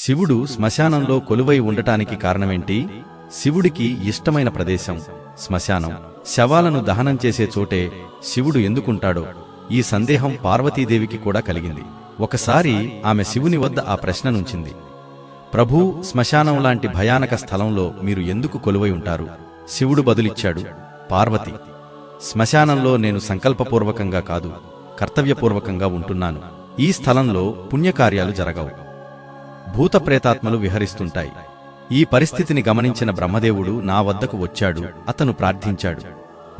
శివుడు శ్మశానంలో కొలువై ఉండటానికి కారణమేంటి? శివుడికి ఇష్టమైన ప్రదేశం శ్మశానం. శవాలను దహనం చేసే చోటే శివుడు ఎందుకుంటాడో ఈ సందేహం పార్వతీదేవికి కూడా కలిగింది. ఒకసారి ఆమె శివుని వద్ద ఆ ప్రశ్ననుంచింది. ప్రభూ శ్మశానం లాంటి భయానక స్థలంలో మీరు ఎందుకు కొలువై ఉంటారు? శివుడు బదులిచ్చాడు పార్వతి. శ్మశానంలో నేను సంకల్పపూర్వకంగా కాదు కర్తవ్యపూర్వకంగా ఉంటున్నాను. ఈ స్థలంలో పుణ్యకార్యాలు జరగవు. భూతప్రేతాత్మలు విహరిస్తుంటాయి. ఈ పరిస్థితిని గమనించిన బ్రహ్మదేవుడు నా వద్దకు వచ్చాడు. అతను ప్రార్థించాడు.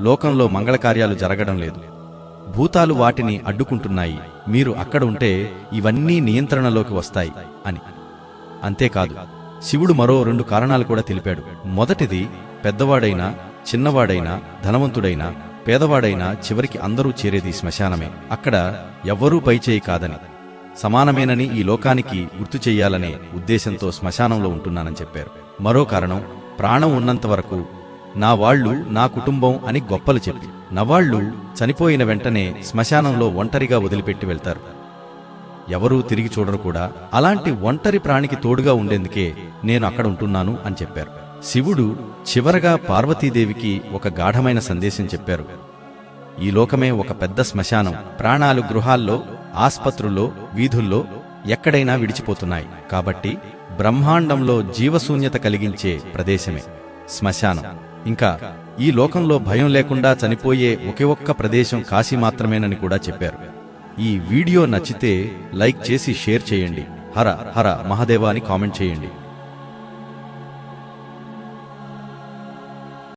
లోకంలో మంగళకార్యాలు జరగడం లేదు. భూతాలు వాటిని అడ్డుకుంటున్నాయి. మీరు అక్కడ ఉంటే ఇవన్నీ నియంత్రణలోకి వస్తాయి అని. అంతేకాదు శివుడు మరో రెండు కారణాలు కూడా తెలిపాడు. మొదటిది పెద్దవాడైనా చిన్నవాడైనా ధనవంతుడైనా పేదవాడైనా చివరికి అందరూ చేరేది శ్మశానమే. అక్కడ ఎవ్వరూ పైచేయి కాదని. సమానమేనని ఈ లోకానికి గుర్తు చెయ్యాలనే ఉద్దేశంతో శ్మశానంలో ఉంటున్నానని చెప్పారు. మరో కారణం ప్రాణం ఉన్నంత వరకు నా వాళ్ళు నా కుటుంబం అని గొప్పలు చెప్పి నవాళ్ళు చనిపోయిన వెంటనే శ్మశానంలో ఒంటరిగా వదిలిపెట్టి వెళ్తారు. ఎవరూ తిరిగి చూడరు కూడా. అలాంటి ఒంటరి ప్రాణికి తోడుగా ఉండేందుకే నేను అక్కడ ఉంటున్నాను అని చెప్పారు. శివుడు చివరగా పార్వతీదేవికి ఒక గాఢమైన సందేశం చెప్పారు. ఈ లోకమే ఒక పెద్ద శ్మశానం. ప్రాణాలు గృహాల్లో ఆస్పత్రుల్లో వీధుల్లో ఎక్కడైనా విడిచిపోతున్నాయి. కాబట్టి బ్రహ్మాండంలో జీవశూన్యత కలిగించే ప్రదేశమే శ్మశానం. ఇంకా ఈ లోకంలో భయం లేకుండా చనిపోయే ఒకే ఒక్క ప్రదేశం కాశీ మాత్రమేనని కూడా చెప్పారు. ఈ వీడియో నచ్చితే లైక్ చేసి షేర్ చేయండి. హర హర మహాదేవా అని కామెంట్ చేయండి.